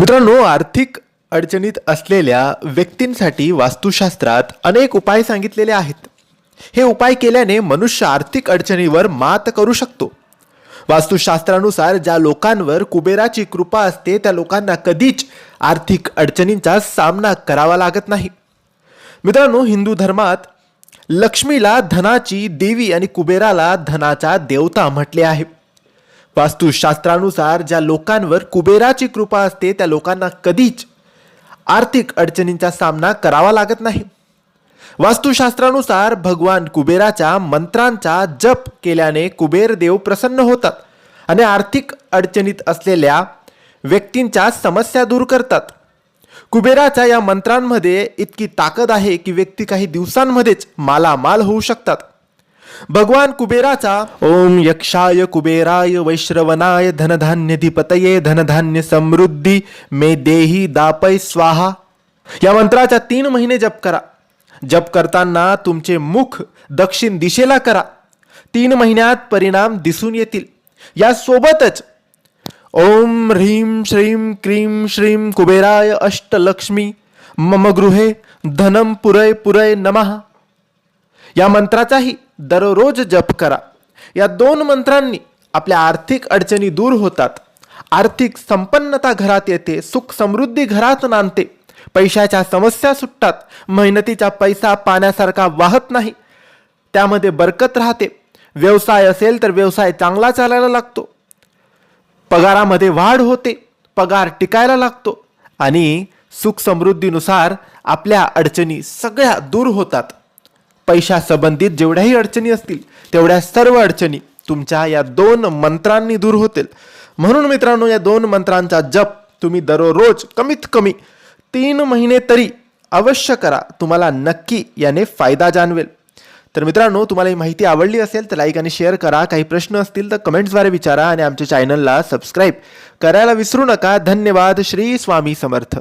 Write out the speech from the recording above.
मित्रांनो आर्थिक अडचणीत असलेल्या व्यक्तींसाठी वास्तुशास्त्रात अनेक उपाय सांगितलेले आहेत. हे उपाय केल्याने मनुष्य आर्थिक अडचणीवर मात करू शकतो. वास्तुशास्त्रानुसार ज्या लोकांवर कुबेराची कृपा असते त्या लोकांना कधीच आर्थिक अडचणींचा सामना करावा लागत नाही. मित्रांनो हिंदू धर्मात लक्ष्मीला धनाची देवी आणि कुबेराला धनाचा देवता म्हटले आहे. वास्तुशास्त्रानुसार ज्या लोकांवर कुबेराची कृपा असते त्या लोकांना कधीच आर्थिक अडचणींचा सामना करावा लागत नाही. वास्तुशास्त्रानुसार भगवान कुबेराच्या मंत्रांचा जप केल्याने कुबेर देव प्रसन्न होतात आणि आर्थिक अडचणीत असलेल्या व्यक्तींच्या समस्या दूर करतात. कुबेराच्या या मंत्रांमध्ये इतकी ताकद आहे की व्यक्ती काही दिवसांमध्येच मालामाल होऊ शकतात. भगवान कुबेराचा ओम यक्षाय कुबेराय वैश्रवनाय धनधान्यधिपतये धनधान्य समृद्धी मे देही दापय स्वाहा. या मंत्राचा तीन महिने जप करा. जप करताना तुमचे मुख दक्षिण दिशेला करा. तीन महिन्यात परिणाम दिसून येतील. यासोबतच ओम ह्रीं श्रीं क्रीं श्रीं कुबेराय अष्टलक्ष्मी मम गृहे धनम पुरय पुरय नमः. या मंत्राचाही दररोज जप करा. या दोन मंत्रांनी आपल्या आर्थिक अडचणी दूर होतात. आर्थिक संपन्नता घरात येते सुख समृद्धी घरात नांदते. पैशाच्या समस्या सुटतात मेहनतीचा पैसा पाण्यासारखा वाहत नाही. त्यामध्ये बरकत राहते. व्यवसाय असेल तर व्यवसाय चांगला चालायला लागतो. पगारामध्ये वाढ होते पगार टिकायला लागतो आणि सुख समृद्धीनुसार आपल्या अडचणी सगळ्या दूर होतात. पैशासंबंधित जेवढ्याही अडचणी असतील तेवढ्या सर्व अडचणी तुमच्या या दोन मंत्रांनी दूर होतील. म्हणून मित्रांनो या दोन मंत्रांचा जप तुम्ही दररोज कमीत कमी तीन महिने तरी अवश्य करा. तुम्हाला नक्की याने फायदा जाणवेल. तर मित्रांनो तुम्हाला ही माहिती आवडली असेल तर लाईक आणि शेअर करा. काही प्रश्न असतील तर कमेंट्सद्वारे विचारा आणि आमच्या चॅनलला सबस्क्राईब करायला विसरू नका. धन्यवाद. श्री स्वामी समर्थ.